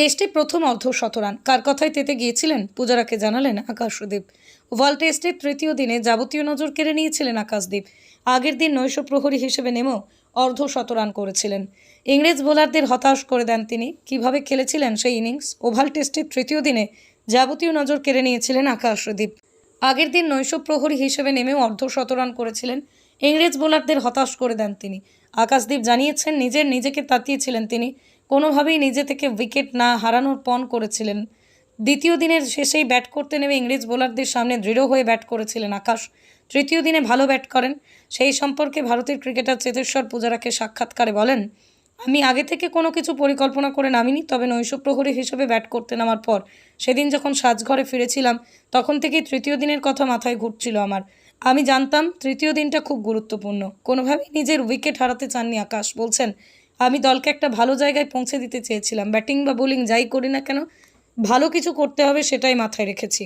টেস্টে প্রথম অর্ধ শতরান কার কথায় তেতে গিয়েছিলেন? পূজারাকে জানালেন আকাশদীপ। ওভাল টেস্টের তৃতীয় দিনে যাবতীয় নজর কেড়ে নিয়েছিলেন আকাশদীপ। আগের দিন নৈশ প্রহরী হিসেবে নেমেও অর্ধ শতরান করেছিলেন। ইংরেজ বোলারদের হতাশ করে দেন তিনি। কীভাবে খেলেছিলেন সেই ইনিংস? ওভাল টেস্টের তৃতীয় দিনে যাবতীয় নজর কেড়ে নিয়েছিলেন আকাশদীপ। আগের দিন নৈশ প্রহরী হিসেবে নেমেও অর্ধ শতরান করেছিলেন। ইংরেজ বোলারদের হতাশ করে দেন তিনি। আকাশদীপ জানিয়েছেন, নিজের নিজেকে তাতিয়েছিলেন তিনি। কোনোভাবেই নিজে থেকে উইকেট না হারানোর পণ করেছিলেন। দ্বিতীয় দিনের শেষেই ব্যাট করতে নেমে ইংরেজ বোলারদের সামনে দৃঢ় হয়ে ব্যাট করেছিলেন আকাশ। তৃতীয় দিনে ভালো ব্যাট করেন। সেই সম্পর্কে ভারতের ক্রিকেটার চেতেশ্বর পূজারাকে সাক্ষাৎকারে বলেন, আমি আগে থেকে কোনো কিছু পরিকল্পনা করে নামিনি, তবে নৈশ প্রহরী হিসেবে ব্যাট করতে নামার পর, সেদিন যখন সাজঘরে ফিরেছিলাম, তখন থেকেই তৃতীয় দিনের কথা মাথায় ঘুরছিল আমার। আমি জানতাম তৃতীয় দিনটা খুব গুরুত্বপূর্ণ। কোনোভাবেই নিজের উইকেট হারাতে চাননি আকাশ। বলছেন আমি দলকে একটা ভালো জায়গায় পৌঁছে দিতে চেয়েছিলাম। ব্যাটিং বা বোলিং যাই করি না কেন, ভালো কিছু করতে হবে সেটাই মাথায় রেখেছি।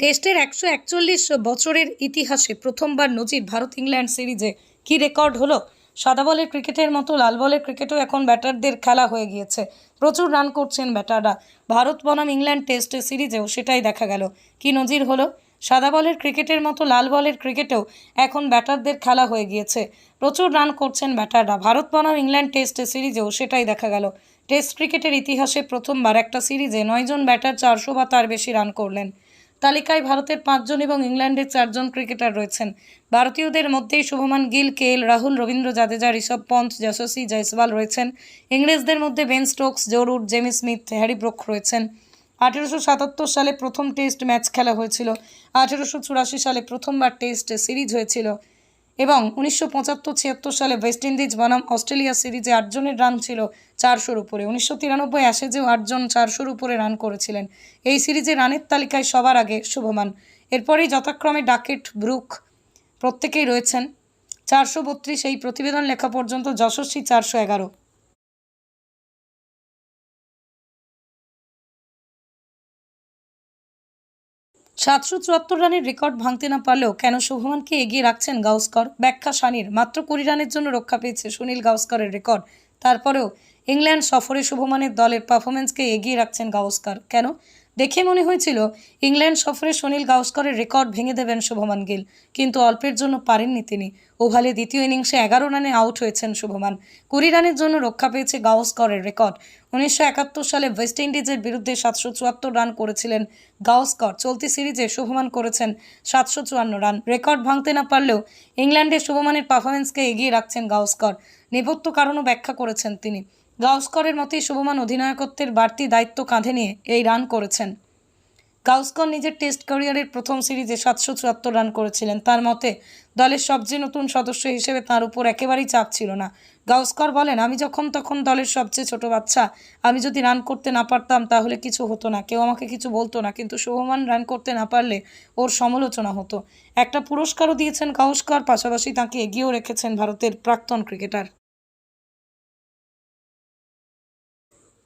টেস্টের একশো একচল্লিশ বছরের ইতিহাসে প্রথমবার নজির ভারত ইংল্যান্ড সিরিজে কি রেকর্ড হলো? সাদা বলের ক্রিকেটের মতো লাল বলের ক্রিকেটও এখন ব্যাটারদের খেলা হয়ে গিয়েছে। প্রচুর রান করছেন ব্যাটাররা। ভারত বনাম ইংল্যান্ড টেস্ট সিরিজেও সেটাই দেখা গেল। কি নজির হলো? সাদা বলের ক্রিকেটের মতো লাল বলের ক্রিকেটেও এখন ব্যাটারদের খেলা হয়ে গিয়েছে। প্রচুর রান করছেন ব্যাটাররা। ভারত বনাম ইংল্যান্ড টেস্ট সিরিজেও সেটাই দেখা গেল। টেস্ট ক্রিকেটের ইতিহাসে প্রথমবার একটা সিরিজে নয়জন ব্যাটার চারশো বা তার বেশি রান করলেন। তালিকায় ভারতের পাঁচজন এবং ইংল্যান্ডের চারজন ক্রিকেটার রয়েছেন। ভারতীয়দের মধ্যেই শুভমান গিল, কে এল রাহুল, রবীন্দ্র জাদেজা, ঋষভ পন্থ, যশস্বী জয়সওয়াল রয়েছেন। ইংরেজদের মধ্যে বেন স্টোকস জরুর জেমি স্মিথ, হ্যারি ব্রোক রয়েছেন। আঠেরোশো সাতাত্তর সালে প্রথম টেস্ট ম্যাচ খেলা হয়েছিল। আঠেরোশো চুরাশি সালে প্রথমবার টেস্ট সিরিজ হয়েছিল এবং উনিশশো পঁচাত্তর ছিয়াত্তর সালে ওয়েস্ট ইন্ডিজ বনাম অস্ট্রেলিয়া সিরিজে আটজনের রান ছিল চারশোর উপরে। উনিশশো তিরানব্বই অ্যাশেজেও আটজন চারশোর উপরে রান করেছিলেন। এই সিরিজে রানের তালিকায় সবার আগে শুভমান। এরপরেই যথাক্রমে ডাকেট ব্রুক প্রত্যেকেই রয়েছেন। চারশো বত্রিশ এই প্রতিবেদন লেখা পর্যন্ত যশস্বী চারশো এগারো। সাতশো চুয়াত্তর রানের রেকর্ড ভাঙতে না পারলেও কেন শুভমানকে এগিয়ে রাখছেন গাউস্কর? ব্যাখ্যা সানির মাত্র কুড়ি রানের জন্য রক্ষা পেয়েছে সুনীল গাউস্করের রেকর্ড। তারপরেও ইংল্যান্ড সফরে শুভমানের দলের পারফরমেন্সকে এগিয়ে রাখছেন গাউস্কর। কেন? দেখে মনে হয়েছিল, ইংল্যান্ড সফরে সুনীল গাউস্করের রেকর্ড ভেঙে দেবেন শুভমান গিল। কিন্তু অল্পের জন্য পারেননি তিনি। ওভালে দ্বিতীয় ইনিংসে এগারো রানে আউট হয়েছেন শুভমান। কুড়ি রানের জন্য রক্ষা পেয়েছে গাওস্করের রেকর্ড। উনিশশো একাত্তর সালে ওয়েস্ট ইন্ডিজের বিরুদ্ধে সাতশো চুয়াত্তর রান করেছিলেন গাওস্কর চলতি সিরিজে শুভমান করেছেন সাতশো চুয়ান্ন রান। রেকর্ড ভাঙতে না পারলেও ইংল্যান্ডের শুভমানের পারফরমেন্সকে এগিয়ে রাখছেন গাওস্কর নেপথ্য কারণও ব্যাখ্যা করেছেন তিনি। গাউস্করের মতেই শুভমান অধিনায়কত্বের বাড়তি দায়িত্ব কাঁধে নিয়ে এই রান করেছেন। গাউস্কর নিজের টেস্ট ক্যারিয়ারের প্রথম সিরিজে সাতশো চুয়াত্তর রান করেছিলেন। তার মতে, দলের সবচেয়ে নতুন সদস্য হিসেবে তার উপর একেবারেই চাপ ছিল না। গাউস্কর বলেন, আমি যখন তখন দলের সবচেয়ে ছোট বাচ্চা। আমি যদি রান করতে না পারতাম তাহলে কিছু হতো না। কেউ আমাকে কিছু বলতো না, কিন্তু শুভমান রান করতে না পারলে ওর সমালোচনা হতো। একটা পুরস্কারও দিয়েছেন গাউস্কর, পাশাপাশি তাকে এগিয়েও রেখেছেন ভারতের প্রাক্তন ক্রিকেটার।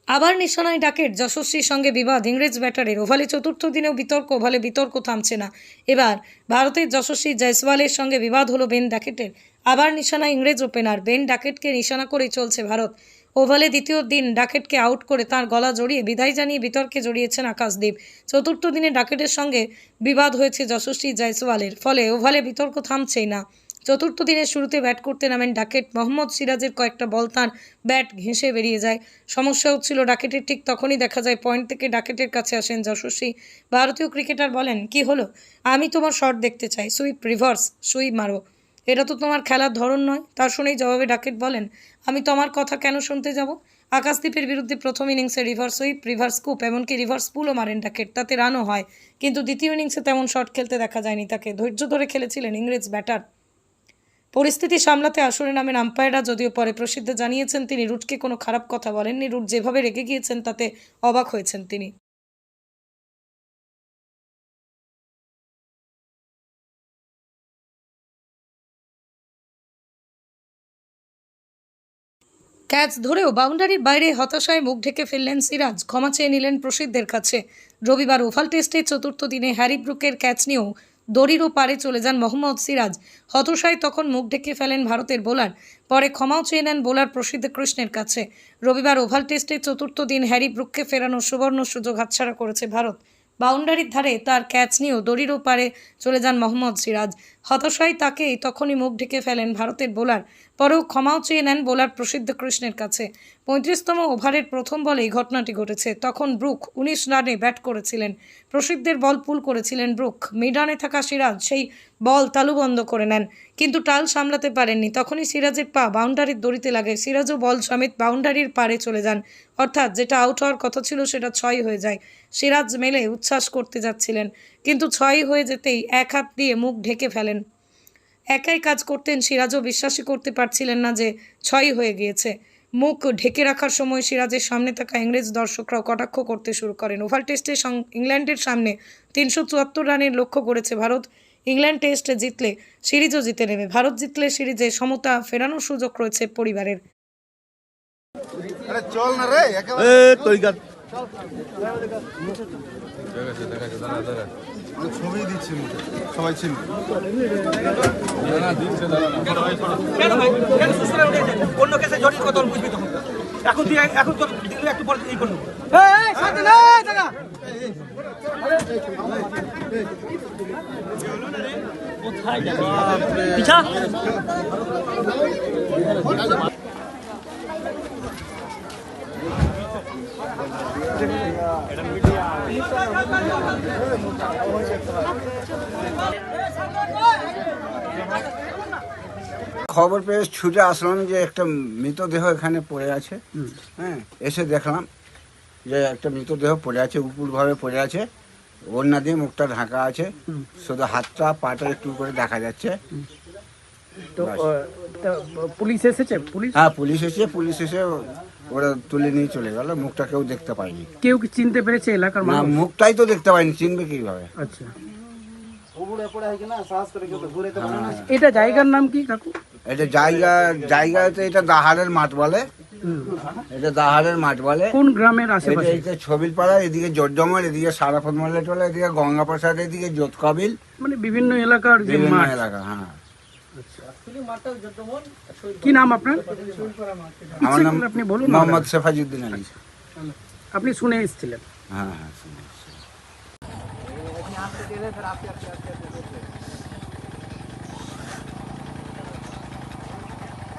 আবার নিশানায় ডাকের যশস্বীর সঙ্গে বিবাদ, ইংরেজ ব্যাটারের। ওভালে চতুর্থ দিনেও বিতর্ক, ওভালে বিতর্ক থামছে না। এবার ভারতের যশস্বী জয়সওয়ালের সঙ্গে বিবাদ হলো বেন ডাকেটের। আবার নিশানা ইংরেজ ওপেনার বেন ডাকেটকে নিশানা করেই চলছে ভারত। ওভালে দ্বিতীয় দিন ডাকেটকে আউট করে তার গলা জড়িয়ে বিদায় জানিয়ে বিতর্কে জড়িয়েছেন আকাশদীপ। চতুর্থ দিনে ডাকেটের সঙ্গে বিবাদ হয়েছে যশস্বী জয়সওয়ালের, ফলে ওভালে বিতর্ক থামছেই না। চতুর্থ দিনের শুরুতে ব্যাট করতে নামেন ডাকেট মোহাম্মদ সিরাজের কয়েকটা বল, তাঁর ব্যাট ঘেঁষে বেরিয়ে যায়। সমস্যা হচ্ছিল ডাকেটের ঠিক তখনই দেখা যায় পয়েন্ট থেকে ডাকেটের কাছে আসেন যশস্বী। ভারতীয় ক্রিকেটার বলেন, কি হলো? আমি তোমার শট দেখতে চাই। সুইপ রিভার্স, সুইপ মারো। এটা তো তোমার খেলার ধরন নয়। তার শুনেই জবাবে ডাকেট বলেন, আমি তোমার কথা কেন শুনতে যাব? আকাশদ্বীপের বিরুদ্ধে প্রথম ইনিংসে রিভার্স সুইপ, রিভার্স কুপ এমনকি রিভার্স পুলও মারেন ডাকেট। তাতে রানও হয়, কিন্তু দ্বিতীয় ইনিংসে তেমন শট খেলতে দেখা যায়নি তাকে। ধৈর্য ধরে খেলেছিলেন ইংরেজ ব্যাটার পরিস্থিতি সামলাতে আসরে নামেন আম্পায়াররা যদিও পরে প্রসিদ্ধ জানিয়েছেন তিনি রুটকে কোনো খারাপ কথা বলেননি। রুট যেভাবে রেগে গিয়েছেন, তাতে অবাক হয়েছেন তিনি। ক্যাচ ধরেও বাউন্ডারির বাইরে হতাশায় মুখ ঢেকে ফেললেন সিরাজ। ক্ষমা চেয়ে নিলেন প্রসিদ্ধের কাছে। রবিবার ওভাল টেস্টের চতুর্থ দিনে হ্যারি ব্রুকের ক্যাচ নিয়েও দড়িরও পারে চলে যান মোহাম্মদ সিরাজ। হতশায় তখন মুখ ঢেকে ফেলেন ভারতের বোলার। পরে ক্ষমাও চেয়ে নেন বোলার প্রসিদ্ধ কৃষ্ণের কাছে। রবিবার ওভাল টেস্টের চতুর্থ দিন হ্যারি ব্রুককে ফেরানোর সুবর্ণ সুযোগ হাতছাড়া করেছে ভারত। বাউন্ডারির ধারে তার ক্যাচ নিয়েও দড়িরও পারে চলে যান মোহাম্মদ সিরাজ। হতাশায় তাকে তখনই মুখ ঢেকে ফেলেন ভারতের বোলার। পরেও ক্ষমাও চেয়ে নেন বোলার প্রসিদ্ধ কৃষ্ণের কাছে। পঁয়ত্রিশতম ওভারের প্রথম বলেই ঘটনাটি ঘটেছে। তখন ব্রুক উনিশ রানে ব্যাট করেছিলেন। প্রসিদ্ধের বল পুল করেছিলেন ব্রুক। মিডানে থাকা সিরাজ সেই বল তালুবন্ধ করে নেন। কিন্তু টাল সামলাতে পারেননি। তখনই সিরাজের পা বাউন্ডারির দড়িতে লাগে। সিরাজও বল সমেত বাউন্ডারির পারে চলে যান। অর্থাৎ যেটা আউট হওয়ার কথা ছিল সেটা ছয় হয়ে যায়। সিরাজ মেলে উচ্ছ্বাস করতে যাচ্ছিলেন। কিন্তু ছয় হয়ে যেতেই এক হাত দিয়ে মুখ ঢেকে ফেলেন। একাই কাজ করতেন সিরাজও বিশ্বাসই করতে পারছিলেন না যে ছয়ই হয়ে গিয়েছে। মুখ ঢেকে রাখার সময় সিরাজের সামনে থাকা ইংরেজ দর্শকরাও কটাক্ষ করতে শুরু করেন। ওভাল টেস্টে সং- ইংল্যান্ডের সামনে তিনশো চুয়াত্তর রানের লক্ষ্য করেছে ভারত। ইংল্যান্ড টেস্টে জিতলে সিরিজও জিতে নেবে। ভারত জিতলে সিরিজে সমতা ফেরানোর সুযোগ রয়েছে পরিবারের। চল না রে ছবি দিচ্ছি সবাই উঠেছে অন্য কেসে জড়িত কত বুঝবি তখন এখন তুই এখন তোর দিলে একটু পরে এই করব পিছা? খবর পেয়ে ছুটে আসলাম যে একটা মৃতদেহ এখানে পড়ে আছে। হ্যাঁ এসে দেখলাম যে একটা মৃতদেহ পড়ে আছে উপুরভাবে পড়ে আছে। ওড়না দিয়ে মুখটা ঢাকা আছে। শুধু হাতটা পাটা একটু করে দেখা যাচ্ছে। তো পুলিশ এসেছে? পুলিশ? হ্যাঁ পুলিশ এসে পুলিশ এসে ওরা তুলে নিয়ে চলে গেল। মুখটা কেউ দেখতে পায়নি। কেউ কি চিনতে পেরেছে এলাকার না মুখটাই তো দেখতে পায়নি চিনবে কীভাবে? আচ্ছা। হ্যাঁ। এটা জায়গার নাম কি কাকু? এটা জায়গা জায়গাতে এটা দাহারের মাঠ বলে। এটা দাহারের মাঠ বলে। কোন গ্রামের আশেপাশে? এটা ছবিল পাড়া এদিকে জোরজমল এদিকে সারাফত মল্লেটোলা এদিকে গঙ্গা প্রসাদ এদিকে জোতকাবিল। মানে বিভিন্ন এলাকার যে মাঠ। এলাকা হ্যাঁ। কি নাম আপনার? আমার নাম আপনি বলুন। মোহাম্মদ সেফাজুদ্দিন আলী। আপনি শুনে এসেছিলেন। হ্যাঁ হ্যাঁ শুনুন।